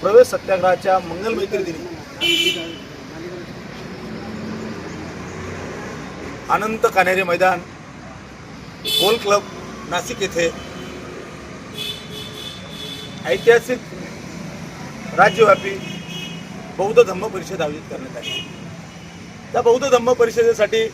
प्रवेश सत्याग्रहाच्या मंगलमैत्री दिनी. अनंत कान्हेरे मैदान गोल क्लब नाशिक येथे. ऐतिहासिक राज्यव्यापी बौद्ध धम्म परिषद आयोजित करण्यात आली. त्या बौद्ध धम्म परिषदेसाठी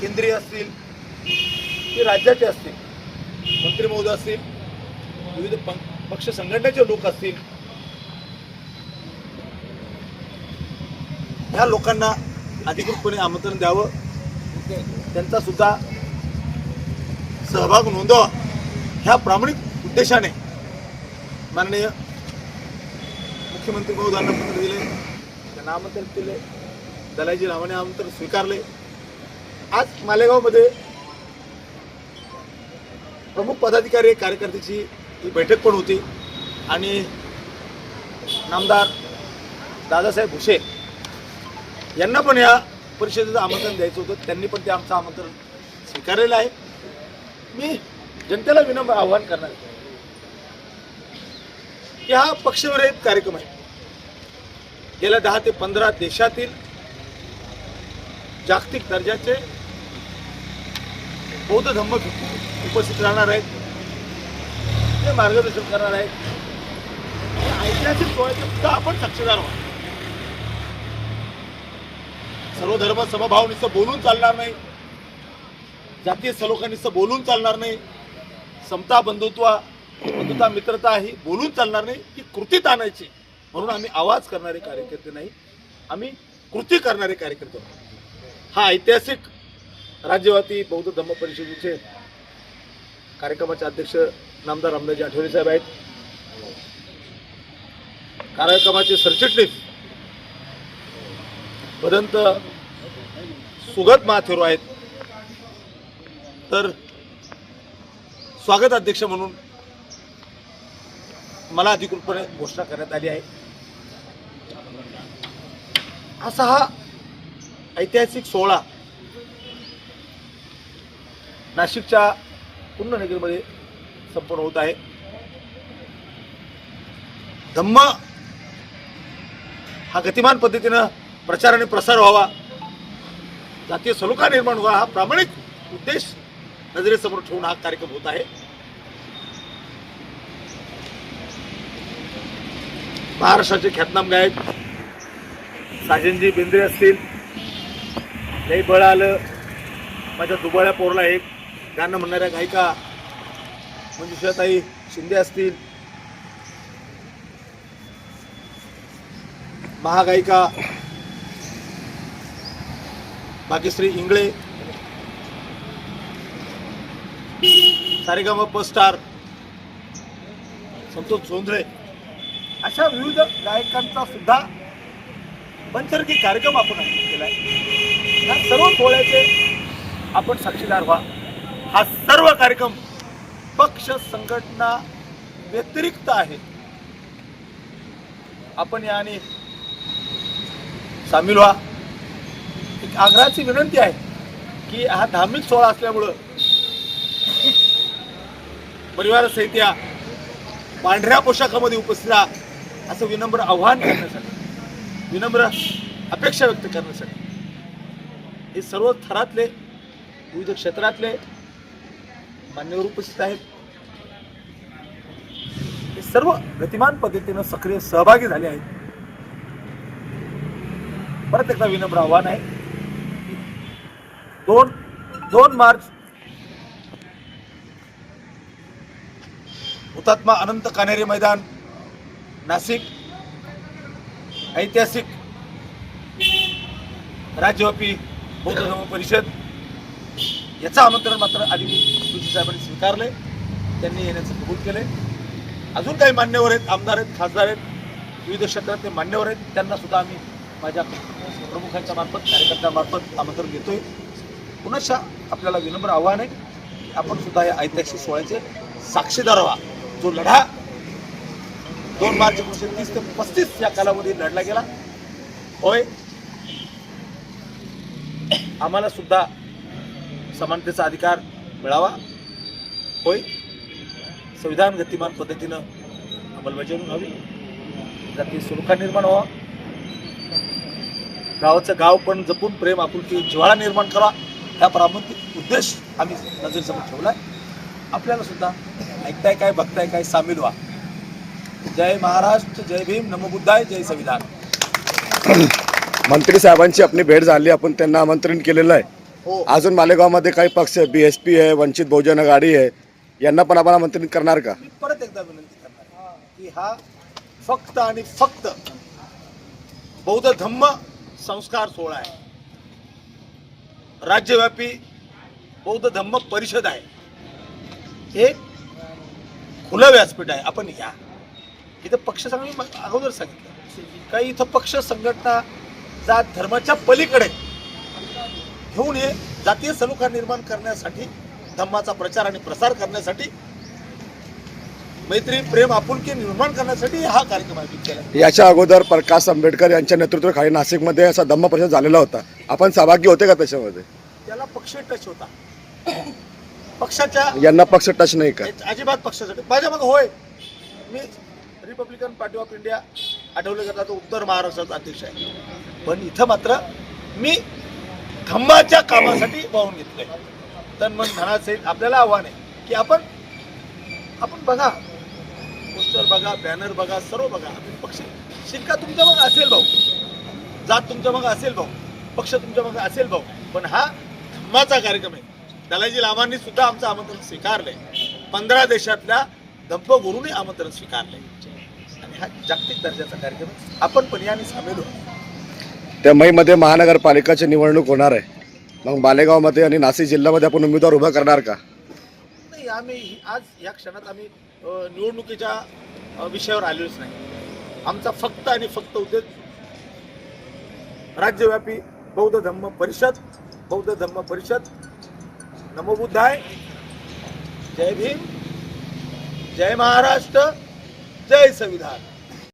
केंद्रीय असतील की राज्याचे असतील मंत्री महोदय असतील विविध पंक पक्ष संघटनेचे लोक असतील. या लोकांना अधिकृतपणे आमंत्रण द्यावं. त्यांचा सुद्धा सहभाग नोंदवा. ह्या प्रामाणिक उद्देशाने माननीय मुख्यमंत्री महोदयांना पत्र दिले. त्यांना आमंत्रण दिले दलाजी रावाने आमंत्रण स्वीकारले. आज मालेगावमध्ये प्रमुख पदाधिकारी कार्यकर्त्याची ही बैठक पण होती. आणि नामदार दादासाहेब भुसे यांना पण या परिषदेचं आमंत्रण द्यायचं होतं. त्यांनी पण ते आमचं आमंत्रण स्वीकारलेलं आहे. मी जनतेला विनम्र आव्हान करणार की हा पक्षविरहित कार्यक्रम आहे. गेल्या दहा ते पंधरा देशातील जागतिक दर्जाचे बौद्ध धम्म उपस्थित राहणार आहेत. ते मार्गदर्शन करणार आहेत ऐतिहासिक सोहळ्याचे सुद्धा आपण साक्षीदार व्हा. सर्व धर्म समभाव बोलून चालणार नाही. जातीय सलोखा बोलून चालणार नाही. समता बंधुत्व बंधुता मित्रता ही बोलून चालणार नाही ती कृतीत आणायची. म्हणून आम्ही आवाज करणारे कार्यकर्ते नाही. आम्ही कृती करणारे कार्यकर्ते हा ऐतिहासिक राज्यवादी बौद्ध धम्म परिषदेचे कार्यक्रमाचे अध्यक्ष नामदार रामदाजी आठवले साहेब आहेत. कार्यक्रमाचे सरचिटणीस भदंत सुगत महाथेरू आहेत. तर स्वागत अध्यक्ष म्हणून मला अधिकृतपणे घोषणा करण्यात आली आहे. असा हा ऐतिहासिक सोहळा नाशिकच्या पूर्ण नगरीमध्ये संपन्न होत आहे. धम्म हा गतिमान पद्धतीनं प्रचार आणि प्रसार व्हावा. जातीय सलोखा निर्माण व्हावा हा प्रामाणिक उद्देश नजरेसमोर ठेवून हा कार्यक्रम होत आहे. महाराष्ट्राचे ख्यातनाम गायक साजनजी बेंद्रे असतील. लई बळ आलं. माझ्या दुबळ्या पोरला एक गाणं म्हणणाऱ्या गायिका म्हणजे मंजुषाताई शिंदे असतील महागायिका भाग्यश्री इंगळे सारेगाम प स्टार संतोष जोंधळे अशा विविध गायकांचा सुद्धा पंचरकी कार्यक्रम आपण आयोजित आहे या सर्व सोहळ्याचे आपण साक्षीदार व्हा. हा सर्व कार्यक्रम पक्ष संघटना व्यतिरिक्त आहे. आपण याने सामील व्हा. एक आग्रहाची विनंती आहे की हा धार्मिक सोहळा असल्यामुळं परिवारासहित या पांढऱ्या पोशाखामध्ये उपस्थित राहा असं विनम्र आव्हान करण्यासाठी विनम्र अपेक्षा व्यक्त करण्यासाठी हे सर्व थरातले विविध क्षेत्रातले मान्यवर उपस्थित आहेत. हे सर्व गतिमान पद्धतीनं सक्रिय सहभागी झाले आहेत. परत एकदा विनम्र आव्हान आहे दोन दोन मार्च हुतात्मा अनंत कानेरी मैदान नाशिक ऐतिहासिक राज्यव्यापी बौद्ध धर्म परिषद याचं आमंत्रण मात्र आधी सुजी साहेबांनी स्वीकारले. त्यांनी येण्याचं कबूल केले. अजून काही मान्यवर आहेत आमदार आहेत खासदार आहेत विविध क्षेत्रातले मान्यवर आहेत. त्यांना सुद्धा आम्ही माझ्या प्रमुखांच्या मार्फत कार्यकर्त्यांमार्फत आमंत्रण देतोय. पुनश्च आपल्याला विनम्र आव्हान आहे की आपण सुद्धा या ऐतिहासिक सोहळ्याचे साक्षीदार व्हा. जो लढा दोन मार्च एकोणीसशे तीस ते पस्तीस या कालावधीत लढला गेला. होय. आम्हाला सुद्धा समानतेचा अधिकार मिळावा. होय. संविधान गतिमान पद्धतीनं अंमलबजावणी व्हावी. जाती सुरक्षा निर्माण व्हावा. गावाचं गाव पण जपून प्रेम आपुलकी जिव्हाळा निर्माण करा. ह्या प्रामुख्य उद्देश आम्ही नजरेसमोर ठेवलाय. आपल्याला सुद्धा ऐकताय काय बघताय काय सामील व्हा. जय महाराष्ट्र जय भीम नमो बुद्धाय जय संविधान. मंत्री साहेबांची आपली भेट झाली. आपण त्यांना आमंत्रण केलेलं आहे. अजून मालेगावमध्ये काही पक्ष आहे बी एस पी आहे वंचित बहुजन आघाडी आहे यांना पण आपण आमंत्रित करणार का? मी परत एकदा विनंती करणार की हा फक्त आणि फक्त बौद्ध धम्म संस्कार सोहळा आहे. राज्यव्यापी बौद्ध धम्म परिषद आहे. हे खुलं व्यासपीठ आहे. आपण या. इथं पक्ष सांगून मी अगोदर सांगितलं. काही इथं पक्ष संघटना जात धर्माच्या पलीकडे घेऊन ये. जातीय सलोखा निर्माण करण्यासाठी धम्माचा प्रचार आणि प्रसार करण्यासाठी मैत्री प्रेम आपुलकी निर्माण करण्यासाठी हा कार्यक्रम आयोजित केला. याच्या अगोदर प्रकाश आंबेडकर यांच्या नेतृत्वाखाली नाशिकमध्ये असा धम्म परिषद झालेला होता. आपण सहभागी होते का त्याच्यामध्ये? त्याला पक्ष टच होता. पक्षाच्या यांना पक्ष टच नाही का? अजिबात पक्षासाठी. माझ्या मग होय. मी Republican Party of India Athawale जातात उत्तर महाराष्ट्राचा अध्यक्ष आहे. पण इथं मात्र मी धम्माच्या कामासाठी वाहून घेतलंय. तन मन धनाचे आपल्याला आव्हान आहे की आपण आपण बघा पोस्टर बघा बॅनर बघा सर्व बघा आपण पक्ष शिक्का तुमच्या मग असेल भाऊ. जात तुमच्या मग असेल भाऊ. पक्ष तुमच्या मग असेल भाऊ. पण हा धम्माचा कार्यक्रम आहे. दलाजी लामांनी सुद्धा आमचं आमंत्रण स्वीकारलंय. पंधरा देशातल्या धब्ब गुरुने आमंत्रण स्वीकारलंय. आणि हा जागतिक दर्जाचा कार्यक्रम आहे. आपण पण याने सामील होतो त्या मईमध्ये महानगरपालिकाची निवडणूक होणार आहे. मग मालेगावमध्ये आणि नाशिक जिल्ह्यामध्ये आपण उमेदवार उभा करणार का? नाही आम्ही आज या क्षणात आम्ही निवडणुकीच्या विषयावर आलेलोच नाही. आमचा फक्त आणि फक्त उद्देश राज्यव्यापी बौद्ध धम्म परिषद बौद्ध धम्म परिषद. नमोबुद्धाय जय भीम. जय महाराष्ट्र. जय संविधान.